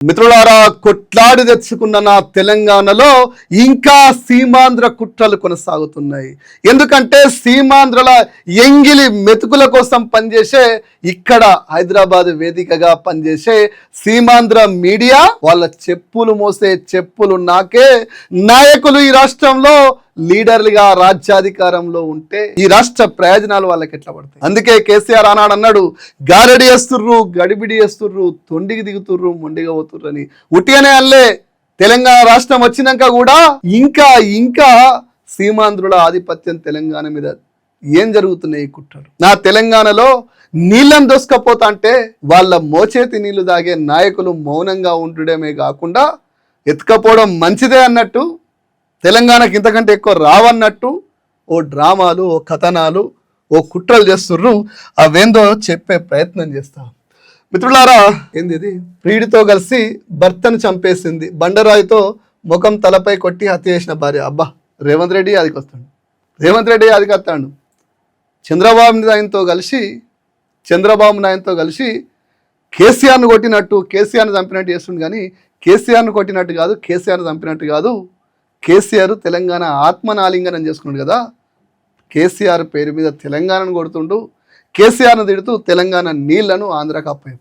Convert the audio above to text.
మిత్రులారా కొట్లాడి తెచ్చుకున్న నా తెలంగాణలో ఇంకా సీమాంధ్ర కుట్రలు కొనసాగుతున్నాయి. ఎందుకంటే సీమాంధ్రల ఎంగిలి మెతుకుల కోసం పనిచేసే ఇక్కడ హైదరాబాద్ వేదికగా పనిచేసే సీమాంధ్ర మీడియా వాళ్ళ చెప్పులు మోసే చెప్పులు నాకే. నాయకులు ఈ రాష్ట్రంలో లీడర్లుగా రాజ్యాధికారంలో ఉంటే ఈ రాష్ట్ర ప్రయోజనాలు వాళ్ళకి ఎట్లా పడతాయి? అందుకే కేసీఆర్ ఆనాడు అన్నాడు గారడి వేస్తుర్రు గడిబిడి వేస్తుర్రు తొండికి దిగుతుర్రు మొండిగా పోతుర్రు అని. ఉట్టిగానే అల్లే తెలంగాణ రాష్ట్రం వచ్చినాక కూడా ఇంకా ఇంకా సీమాంధ్రుల ఆధిపత్యం తెలంగాణ మీద ఏం జరుగుతున్నాయి ఈ కుట్రలు? నా తెలంగాణలో నీళ్ళని దోసుకపోతా అంటే వాళ్ళ మోచేతి నీళ్ళు తాగే నాయకులు మౌనంగా ఉండడమే కాకుండా ఎత్తుకపోవడం మంచిదే అన్నట్టు తెలంగాణకి ఇంతకంటే ఎక్కువ రావన్నట్టు ఓ డ్రామాలు ఓ కథనాలు ఓ కుట్రలు చేస్తుర్రు. అవేందో చెప్పే ప్రయత్నం చేస్తా. మిత్రులారా ఏంది ఇది ప్రియుడితో కలిసి భర్తను చంపేసింది. బండరాయితో ముఖం తలపై కొట్టి హత్య చేసిన భార్య. అబ్బా రేవంత్ రెడ్డి అదికి వస్తాడు రేవంత్ రెడ్డి అదికి వస్తాడు చంద్రబాబు నాయనతో కలిసి చంద్రబాబు నాయనతో కలిసి కేసీఆర్ను కొట్టినట్టు కేసీఆర్ను చంపినట్టు చేస్తుండు కానీ కేసీఆర్ను కొట్టినట్టు కాదు కేసీఆర్ను చంపినట్టు కాదు కేసీఆర్ తెలంగాణ ఆత్మనాలింగనం చేసుకున్నాడు కదా కేసీఆర్ పేరు మీద తెలంగాణను కొడుతుండు కేసీఆర్ను తిడుతూ తెలంగాణ నీళ్ళను ఆంధ్రాకు అప్పయ్య